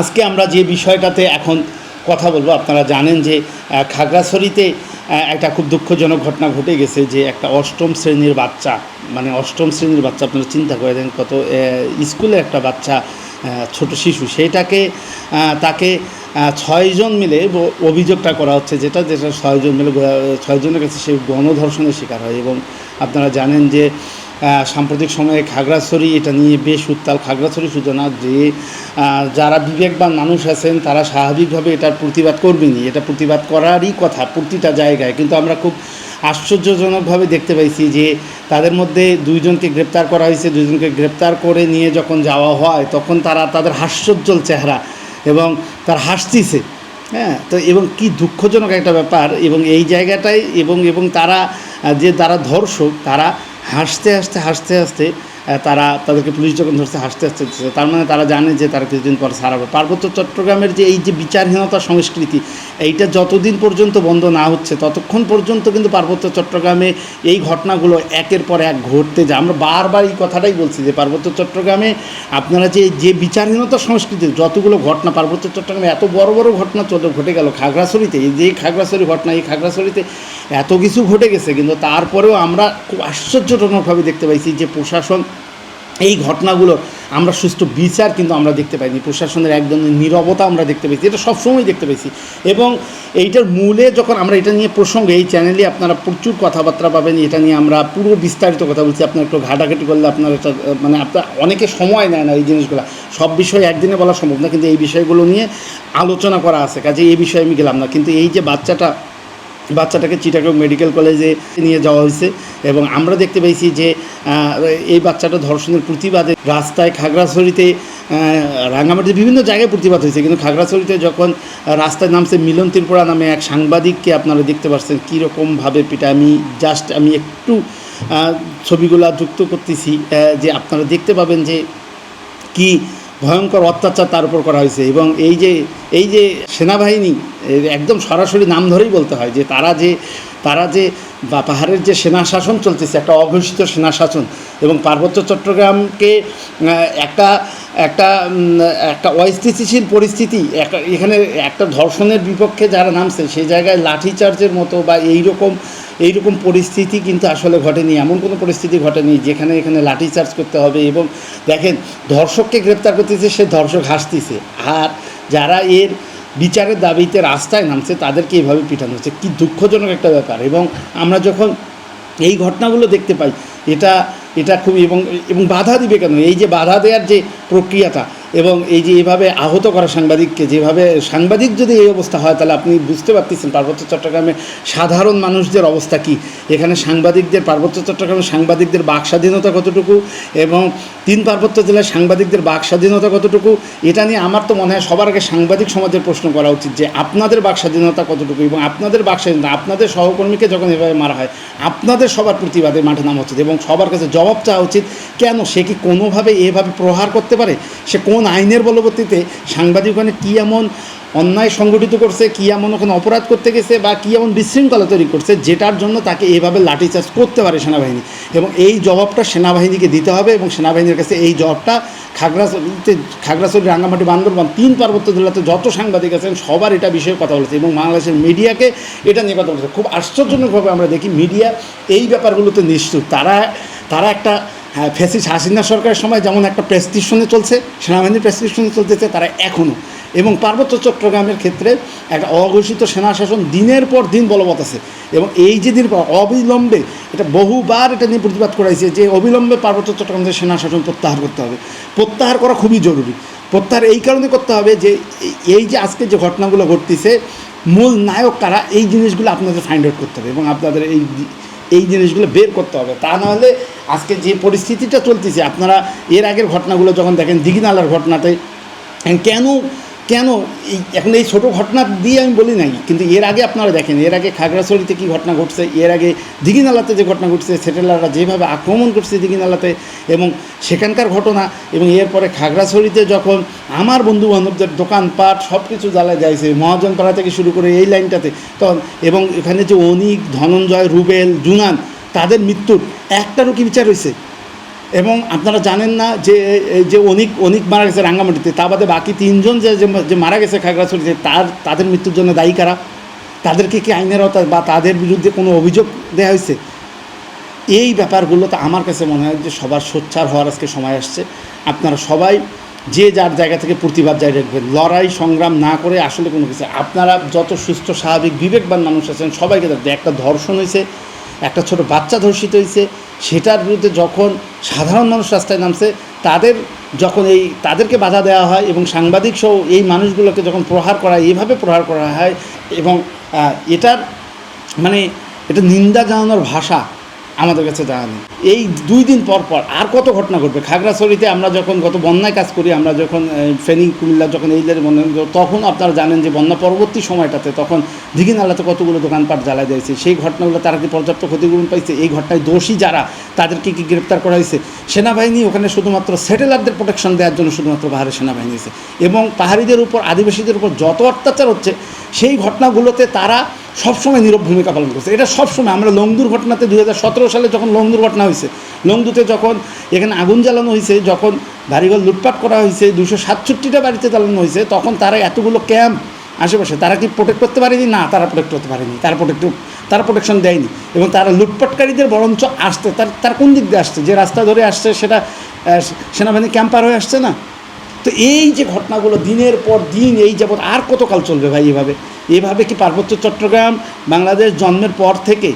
আজকে আমরা যে বিষয়টাতে এখন কথা বলব, আপনারা জানেন যে খাগড়াছড়িতে একটা খুব দুঃখজনক ঘটনা ঘটে গেছে যে, একটা অষ্টম শ্রেণির বাচ্চা মানে অষ্টম শ্রেণির বাচ্চা আপনারা চিন্তা করে দেন কত স্কুলের একটা বাচ্চা ছোট শিশু সেটাকে তাকে ছয়জন মিলে অভিযোগটা করা হচ্ছে যেটা যেটা ছয়জন মিলে ছয়জনের কাছে সে গণধর্ষণের শিকার হয় এবং আপনারা জানেন যে সাম্প্রতিক সময়ে খাগড়াছড়ি, এটা নিয়ে বেশ উত্তাল খাগড়াছড়ি শুধু না যে যারা বিবেকবান মানুষ আছেন, তারা স্বাভাবিকভাবে এটার প্রতিবাদ করবেনই। এটা প্রতিবাদ করারই কথা প্রতিটা জায়গায়। কিন্তু আমরা খুব আশ্চর্যজনকভাবে দেখতে পাইছি যে, তাদের মধ্যে দুইজনকে গ্রেপ্তার করা হয়েছে। দুইজনকে গ্রেপ্তার করে নিয়ে যখন যাওয়া হয়, তখন তারা তাদের হাস্যোজ্জ্বল চেহারা এবং তার হাসতিছে। হ্যাঁ তো এবং কি দুঃখজনক একটা ব্যাপার এবং এই জায়গাটায় এবং এবং তারা যে তারা ধর্ষক, তারা হাসতে হাসতে হাসতে হাসতে তারা তাদেরকে পুলিশ যখন ধরছে, হাসতে হাসতে দিচ্ছে। তার মানে তারা জানে যে তারা কিছুদিন পর ছাড়াবে পার্বত্য চট্টগ্রামের যে এই যে বিচারহীনতা সংস্কৃতি, এইটা যতদিন পর্যন্ত বন্ধ না হচ্ছে, ততক্ষণ পর্যন্ত কিন্তু পার্বত্য চট্টগ্রামে এই ঘটনাগুলো একের পর এক ঘটতে যায় আমরা বারবার এই কথাটাই বলছি যে পার্বত্য চট্টগ্রামে আপনারা যে যে বিচারহীনতা সংস্কৃতি, যতগুলো ঘটনা, পার্বত্য চট্টগ্রামে এত বড় বড় ঘটনা চলে, ঘটে গেল, খাগড়াছড়িতে, এই যে খাগড়াছড়ি ঘটনা, এই খাগড়াছড়িতে এত কিছু ঘটে গেছে, কিন্তু তারপরেও আমরা খুব আশ্চর্যজনকভাবে দেখতে পাইছি যে প্রশাসন এই ঘটনাগুলো আমরা সুষ্ঠু বিচার কিন্তু আমরা দেখতে পাইনি। প্রশাসনের একদম নীরবতা আমরা দেখতে পেয়েছি। এটা সবসময় দেখতে পেয়েছি। এবং এইটার মূলে যখন আমরা এটা নিয়ে প্রসঙ্গে, এই চ্যানেলে আপনারা প্রচুর কথাবার্তা পাবেন। এটা নিয়ে আমরা পুরো বিস্তারিত কথা বলছি। আপনার একটু ঘাটাঘাটি করলে আপনার এটা মানে আপনার অনেকে সময় নেয় না এই জিনিসগুলো। সব বিষয় একদিনে বলা সম্ভব না, কিন্তু এই বিষয়গুলো নিয়ে আলোচনা করা আছে। কাজে এই বিষয়ে আমি গেলাম না। কিন্তু এই যে বাচ্চাটা বাচ্চাটাকে চিটাগং মেডিকেল কলেজে নিয়ে যাওয়া হয়েছে এবং আমরা দেখতে পেয়েছি যে এই বাচ্চাটা ধর্ষণের প্রতিবাদে রাস্তায় খাগড়াছড়িতে রাঙ্গামাটিতে বিভিন্ন জায়গায় প্রতিবাদ হয়েছে। কিন্তু খাগড়াছড়িতে যখন রাস্তায় নামছে মিলন ত্রিপুরা নামে এক সাংবাদিককে আপনারা দেখতে পাচ্ছেন কীরকমভাবে পিটা আমি জাস্ট আমি একটু ছবিগুলা যুক্ত করতেছি যে আপনারা দেখতে পাবেন যে কি ভয়ঙ্কর অত্যাচার তার উপর করা হয়েছে এবং এই যে এই যে সেনাবাহিনী একদম সরাসরি নাম ধরেই বলতে হয় যে তারা যে তারা যে বা পাহাড়ের যে সেনা শাসন চলতেছে, একটা অঘোষিত সেনা শাসন এবং পার্বত্য চট্টগ্রামকে একটা একটা একটা অস্থিতিশীল পরিস্থিতি এখানে একটা ধর্ষণের বিপক্ষে যারা নামছে সেই জায়গায় লাঠিচার্জের মতো বা এই রকম এই রকম পরিস্থিতি কিন্তু আসলে ঘটেনি, এমন কোনো পরিস্থিতি ঘটেনি যেখানে এখানে লাঠিচার্জ করতে হবে এবং দেখেন, ধর্ষককে গ্রেপ্তার করতেছে, সে ধর্ষক হাসতেছে, আর যারা এর বিচারের দাবিতে রাস্তায় নামছে, তাদেরকে এইভাবে পিটানো হচ্ছে, কী দুঃখজনক একটা ব্যাপার এবং আমরা যখন এই ঘটনাগুলো দেখতে পাই, এটা এটা খুব এবং এবং বাধা দিবে কেন? এই যে বাধা দেওয়ার যে প্রক্রিয়াটা এবং এই যে এভাবে আহত করা সাংবাদিককে, যেভাবে সাংবাদিক যদি এই অবস্থা হয়, তাহলে আপনি বুঝতে পারতেছেন পার্বত্য চট্টগ্রামে সাধারণ মানুষদের অবস্থা কি। এখানে সাংবাদিকদের, পার্বত্য চট্টগ্রামে সাংবাদিকদের বাক স্বাধীনতা কতটুকু এবং তিন পার্বত্য জেলায় সাংবাদিকদের বাক স্বাধীনতা কতটুকু, এটা নিয়ে আমার তো মনে হয় সবার আগে সাংবাদিক সমাজের প্রশ্ন করা উচিত যে আপনাদের বাক স্বাধীনতা কতটুকু এবং আপনাদের বাক স্বাধীনতা, আপনাদের সহকর্মীকে যখন এভাবে মারা হয়, আপনাদের সবার প্রতিবাদে মাঠে নামা উচিত এবং সবার কাছে জবাব চাওয়া উচিত, কেন সে কি কোনোভাবে এভাবে প্রহার করতে পারে? সে কোন আইনের বলবর্তীতে সাংবাদিক ওখানে কী এমন অন্যায় সংগঠিত করছে, কী এমন ওখানে অপরাধ করতে গেছে বা কী এমন বিশৃঙ্খলা তৈরি করছে, যেটার জন্য তাকে এভাবে লাঠিচার্জ করতে পারে সেনাবাহিনী। এবং এই জবাবটা সেনাবাহিনীকে দিতে হবে এবং সেনাবাহিনীর কাছে এই জবাবটা খাগড়াছড়িতে, খাগড়াছড়ি, রাঙ্গামাটি, বান্দরবান তিন পার্বত্য জেলাতে যত সাংবাদিক আছেন সবার এটা বিষয়ে কথা বলেছে এবং বাংলাদেশের মিডিয়াকে এটা নিয়ে কথা বলেছে। খুব আশ্চর্যজনকভাবে আমরা দেখি, মিডিয়া এই ব্যাপারগুলোতে নিশ্চুপ। তারা তারা একটা হ্যাঁ ফেসিস হাসিনা সরকারের সময় যেমন একটা প্রেসক্রিপশনে চলছে, সেনাবাহিনীর প্রেসক্রিপশনে চলতেছে, তারা এখনও এবং পার্বত্য চট্টগ্রামের ক্ষেত্রে একটা অঘোষিত সেনা শাসন দিনের পর দিন বলবৎ আছে। এবং এই যে দিন অবিলম্বে এটা বহুবার এটা নিয়ে প্রতিবাদ করাইছে যে অবিলম্বে পার্বত্য চট্টগ্রামের সেনা শাসন প্রত্যাহার করতে হবে। প্রত্যাহার করা খুবই জরুরি। প্রত্যাহার এই কারণে করতে হবে যে এই যে আজকে যে ঘটনাগুলো ঘটতেছে, মূল নায়ক কারা, এই জিনিসগুলো আপনাদের ফাইন্ড আউট করতে হবে এবং আপনাদের এই এই জিনিসগুলো বের করতে হবে। তা নাহলে আজকে যে পরিস্থিতিটা চলতেছে, আপনারা এর আগের ঘটনাগুলো যখন দেখেন, দিঘিনালার ঘটনাতে, কেন কেন এই এখন এই ছোটো ঘটনা দিয়ে আমি বলি নাই, কিন্তু এর আগে আপনারা দেখেন, এর আগে খাগড়াছড়িতে কী ঘটনা ঘটছে, এর আগে দিঘিনালাতে যে ঘটনা ঘটছে সেটেলাররা যেভাবে আক্রমণ করছে দিঘিনালাতে এবং সেখানকার ঘটনা এবং এরপরে খাগড়াছড়িতে যখন আমার বন্ধু বান্ধবদের দোকানপাট সব কিছু জ্বালায় যাইছে, মহাজনপাড়া থেকে শুরু করে এই লাইনটাতে, তখন এবং এখানে যে অনিক, ধনঞ্জয়, রুবেল, জুনান, তাদের মৃত্যুর একটারও কি বিচার হয়েছে এবং আপনারা জানেন না যে যে অনিক অনিক মারা গেছে রাঙ্গামাটিতে, তা বাদে বাকি তিনজন যে, যে- মারা গেছে খাগড়াছড়িতে তার, তাদের মৃত্যুর জন্য দায়ী কারা? তাদেরকে কি আইনের আওতায় বা তাদের বিরুদ্ধে কোনো অভিযোগ দেওয়া হয়েছে? এই ব্যাপারগুলোতে আমার কাছে মনে হয় যে সবার সোচ্চার হওয়ার আজকে সময় আসছে। আপনারা সবাই যে যার জায়গা থেকে প্রতিবাদ জারি রাখবেন, লড়াই সংগ্রাম না করে আসলে কোনো কিছু। আপনারা যত সুস্থ, স্বাভাবিক, বিবেকবান মানুষ আছেন, সবাইকে একটা ধর্ষণ হয়েছে একটা ছোট বাচ্চা ধর্ষিত হয়েছে, সেটার বিরুদ্ধে যখন সাধারণ মানুষ রাস্তায় নামছে, তাদের যখন এই তাদেরকে বাধা দেওয়া হয় এবং সাংবাদিক সহ এই মানুষগুলোকে যখন প্রহার করা হয় এইভাবে প্রহার করা হয় এবং এটার মানে এটা নিন্দা জানানোর ভাষা আমাদের কাছে জানা নেই। এই দুই দিন পর পর আর কত ঘটনা ঘটবে? খাগড়াছড়িতে আমরা যখন গত বন্যায় কাজ করি, আমরা যখন ফেনী, কুমিল্লা যখন এই বন্যা তখন আপনারা জানেন যে বন্যা পরবর্তী সময়টাতে তখন দিঘি নালাতে কতগুলো দোকানপাট জ্বালা দিয়েছে সেই ঘটনাগুলো তারা কি পর্যাপ্ত ক্ষতিপূরণ পাইছে? এই ঘটনায় দোষী যারা, তাদেরকে কি গ্রেপ্তার করা হয়েছে? সেনাবাহিনী ওখানে শুধুমাত্র সেটেলারদের প্রোটেকশন দেওয়ার জন্য শুধুমাত্র পাহাড়ের সেনাবাহিনী আছে। এবং পাহাড়িদের উপর, আদিবাসীদের উপর যত অত্যাচার হচ্ছে, সেই ঘটনাগুলোতে তারা সবসময় নীরব ভূমিকা পালন করছে। এটা সবসময়, আমরা লংদুর ঘটনাতে দু সালে যখন লংদুর ঘটনা হয়েছে, লংদুতে যখন এখানে আগুন জ্বালানো হয়েছে, যখন বাড়িঘর লুটপাট করা হয়েছে দুশো সাতষট্টিটা বাড়িতে জ্বালানো হয়েছে, তখন তারা এতগুলো ক্যাম্প আশেপাশে, তারা কি প্রোটেক্ট করতে পারেনি? না, তারা প্রোটেক্ট করতে পারেনি। তারা প্রোটেক্ট তারা প্রোটেকশন দেয়নি। এবং তারা লুটপাটকারীদের বরঞ্চ আসতে, তার তার কোন দিক দিয়ে আসছে? যে রাস্তা ধরে আসছে, সেটা সেনাবাহিনী ক্যাম্পার হয়ে আসছে না? তো এই যে ঘটনাগুলো দিনের পর দিন, এই যাবৎ আর কতকাল চলবে ভাই এভাবে? এভাবে কি পার্বত্য চট্টগ্রাম বাংলাদেশ জন্মের পর থেকে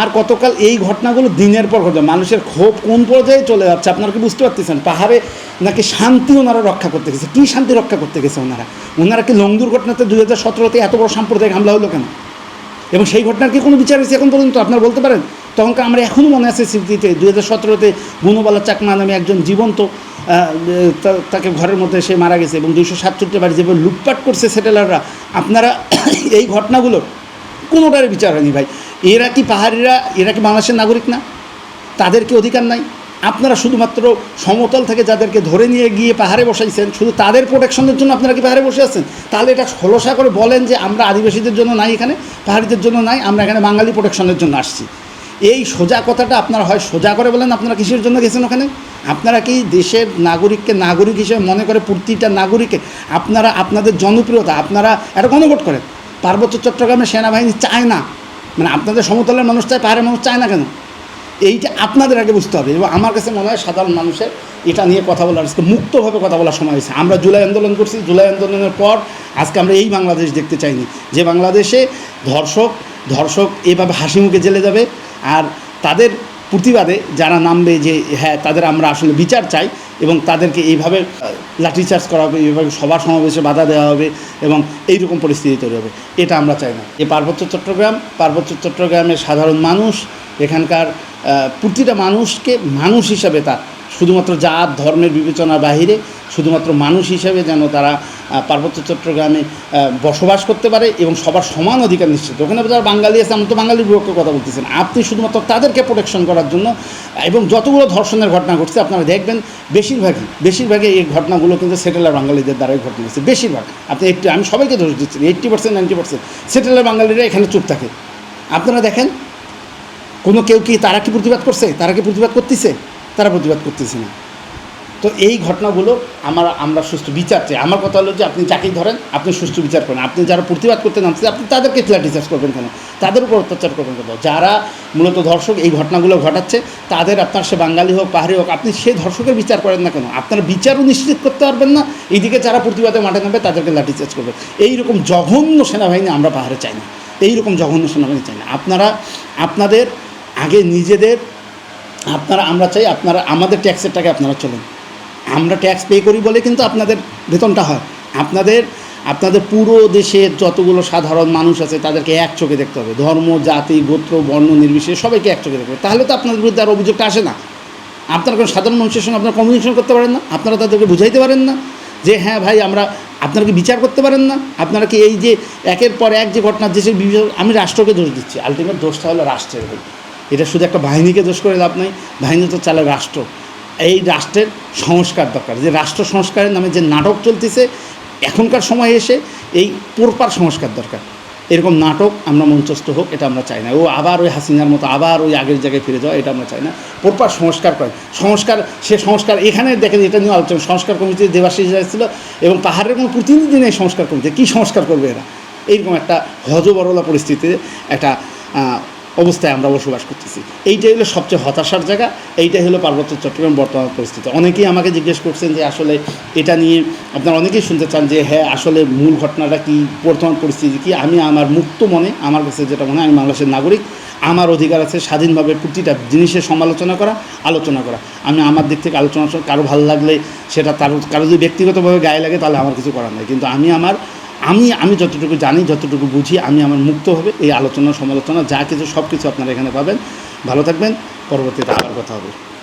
আর কতকাল এই ঘটনাগুলো দিনের পর ঘটে মানুষের ক্ষোভ কোন পর্যায়ে চলে যাচ্ছে? আপনারা কি বুঝতে পারতেছেন? পাহাড়ে নাকি শান্তি ওনারা রক্ষা করতে গেছে? কী শান্তি রক্ষা করতে গেছে ওনারা? ওনারা কি লঙ্গুর ঘটনাতে দুই হাজার সতেরোতে এত বড় সাম্প্রদায়িক হামলা হলো কেন? এবং সেই ঘটনার কি কোনো বিচার হয়েছে এখন পর্যন্ত? আপনারা বলতে পারেন? তখনকার আমরা এখনও মনে আছে স্মৃতিতে দু হাজার সতেরোতে গুণবালা চাকমা নামে একজন জীবন্ত তাকে ঘরের মধ্যে সে মারা গেছে এবং দুইশো সাতষট্টি বাড়ি যেভাবে লুটপাট করছে সেটেলাররা, আপনারা এই ঘটনাগুলো কোনোটারই বিচার হয়নি ভাই। এরা কি পাহাড়িরা? এরা কি বাংলাদেশের নাগরিক না? তাদের কি অধিকার নাই? আপনারা শুধুমাত্র সমতল থেকে যাদেরকে ধরে নিয়ে গিয়ে পাহাড়ে বসাইছেন, শুধু তাদের প্রোটেকশনের জন্য আপনারা কি পাহাড়ে বসে আছেন? তাহলে এটা খোলসা করে বলেন যে আমরা আদিবাসীদের জন্য নাই এখানে, পাহাড়িদের জন্য নাই, আমরা এখানে বাঙালি প্রোটেকশনের জন্য আসছি। এই সোজা কথাটা আপনারা হয় সোজা করে বলেন, আপনারা কিসের জন্য গেছেন ওখানে? আপনারা কি দেশের নাগরিককে নাগরিক হিসেবে মনে করে প্রতিটা নাগরিকে আপনারা আপনাদের জনপ্রিয়তা, আপনারা একটা গণভোট করেন পার্বত্য চট্টগ্রামের সেনাবাহিনী চায় না। মানে আপনাদের সমতলের মানুষ চায়, পাহাড়ের মানুষ চায় না কেন? এইটা আপনাদের আগে বুঝতে হবে এবং আমার কাছে মনে হয় সাধারণ মানুষের এটা নিয়ে কথা বলার, আজকে মুক্তভাবে কথা বলার সময় হয়েছে। আমরা জুলাই আন্দোলন করছি, জুলাই আন্দোলনের পর আজকে আমরা এই বাংলাদেশ দেখতে চাইনি। যে বাংলাদেশে ধর্ষক ধর্ষক এভাবে হাসি মুখে জেলে যাবে আর তাদের প্রতিবাদে যারা নামবে যে হ্যাঁ তাদের আমরা আসলে বিচার চাই এবং তাদেরকে এইভাবে লাঠিচার্জ করা হবে, এইভাবে সবার সমাবেশে বাধা দেওয়া হবে এবং এই রকম পরিস্থিতি তৈরি হবে। এটা আমরা চাই না। এই পার্বত্য চট্টগ্রাম, পার্বত্য চট্টগ্রামের সাধারণ মানুষ, এখানকার প্রতিটা মানুষকে মানুষ হিসাবে তার শুধুমাত্র জাত, ধর্মের বিবেচনার বাহিরে শুধুমাত্র মানুষ হিসাবে যেন তারা পার্বত্য চট্টগ্রামে বসবাস করতে পারে এবং সবার সমান অধিকার নিশ্চিত। ওখানে যারা বাঙালি আছে আমি তো বাঙালির পক্ষে কথা বলতেছেন আপনি শুধুমাত্র তাদেরকে প্রোটেকশন করার জন্য, এবং যতগুলো ধর্ষণের ঘটনা ঘটছে, আপনারা দেখবেন বেশিরভাগই বেশিরভাগই এই ঘটনাগুলো কিন্তু সেটেলার বাঙালিদের দ্বারাই ঘটনা হচ্ছে বেশিরভাগ। আপনি একটু, আমি সবাইকে দোষ দিচ্ছি eighty percent ninety percent settler বাঙালিরা এখানে চুপ থাকে। আপনারা দেখেন কোনো কেউ কি, তারা কি প্রতিবাদ করছে? তারা কি প্রতিবাদ করতেছে? তারা প্রতিবাদ করতেছে না। তো এই ঘটনাগুলো আমার, আমরা সুষ্ঠু বিচার চাই। আমার কথা হলো যে আপনি যাকেই ধরেন, আপনি সুষ্ঠু বিচার করেন। আপনি যারা প্রতিবাদ করতে নামছে আপনি তাদেরকে লাঠিচার্জ করবেন কেন? তাদের উপর অত্যাচার করবেন কেন? যারা মূলত ধর্ষক, এই ঘটনাগুলো ঘটাচ্ছে, তাদের আপনার সে বাঙালি হোক, পাহাড়ি হোক, আপনি সেই ধর্ষকের বিচার করেন না কেন? আপনারা বিচারও নিশ্চিত করতে পারবেন না। এইদিকে যারা প্রতিবাদে মাঠে নামবে, তাদেরকে লাঠিচার্জ করবেন। এইরকম জঘন্য সেনাবাহিনী আমরা পাহাড়ে চাই না। এইরকম জঘন্য সেনাবাহিনী চাই না। আপনারা, আপনাদের আগে নিজেদের, আপনারা, আমরা চাই আপনারা, আমাদের ট্যাক্সের টাকা আপনারা চলেন। আমরা ট্যাক্স পে করি বলে কিন্তু আপনাদের বেতনটা হয়। আপনাদের আপনাদের পুরো দেশের যতগুলো সাধারণ মানুষ আছে, তাদেরকে এক চোখে দেখতে হবে। ধর্ম, জাতি, গোত্র, বর্ণ, নির্বিশেষে সবাইকে এক চোখে দেখতে হবে। তাহলে তো আপনাদের বিরুদ্ধে আর অভিযোগটা আসে না। আপনারা কোনো সাধারণ মানুষের সঙ্গে আপনারা কমিউনিকেশন করতে পারেন না। আপনারা তাদেরকে বুঝাইতে পারেন না যে হ্যাঁ ভাই, আমরা, আপনারা কি বিচার করতে পারেন না? আপনারা কি এই যে, একের পর এক যে ঘটনা, দেশের বিভিন্ন, আমি রাষ্ট্রকে দোষ দিচ্ছি। আলটিমেট দোষটা হলো রাষ্ট্রের ভাই এটা শুধু একটা বাহিনীকে দোষ করে লাভ নাই, বাহিনী তো চালে রাষ্ট্র। এই রাষ্ট্রের সংস্কার দরকার। যে রাষ্ট্র সংস্কারের নামে যে নাটক চলতেছে, এখনকার সময় এসে এই পোরপার সংস্কার দরকার। এরকম নাটক আমরা মঞ্চস্থ হোক, এটা আমরা চাই না। ও আবার ওই হাসিনার মতো, আবার ওই আগের জায়গায় ফিরে যাওয়া, এটা আমরা চাই না। প্রপার সংস্কার করে সংস্কার, সে সংস্কার এখানে দেখেন, এটা নিয়ে আলোচনা। সংস্কার কমিটি দেবাশিস ছিল এবং পাহাড়ের কোনো প্রতিনিধি নেই সংস্কার কমিটি কী সংস্কার করবে এরা? এইরকম একটা হজবরলা পরিস্থিতিতে একটা অবস্থায় আমরা বসবাস করতেছি। এইটাই হলো সবচেয়ে হতাশার জায়গা, এইটাই হলো পার্বত্য চট্টগ্রাম বর্তমান পরিস্থিতি। অনেকেই আমাকে জিজ্ঞেস করছেন যে আসলে এটা নিয়ে আপনারা অনেকেই শুনতে চান যে হ্যাঁ আসলে মূল ঘটনাটা কি, বর্তমান পরিস্থিতি কি? আমি আমার মুক্ত মনে, আমার কাছে যেটা মনে হয়, আমি বাংলাদেশের নাগরিক, আমার অধিকার আছে স্বাধীনভাবে প্রতিটা জিনিসের সমালোচনা করা, আলোচনা করা। আমি আমার দিক থেকে আলোচনা, কারও ভালো লাগলে সেটা তার, কারও যদি ব্যক্তিগতভাবে গায়ে লাগে তাহলে আমার কিছু করার নেই। কিন্তু আমি আমার আমি আমি যতটুকু জানি, যতটুকু বুঝি, আমি আমার মুক্ত হবে, এই আলোচনা, সমালোচনা, যা কিছু সব কিছু আপনারা এখানে পাবেন। ভালো থাকবেন, পরবর্তীতে আবার কথা হবে।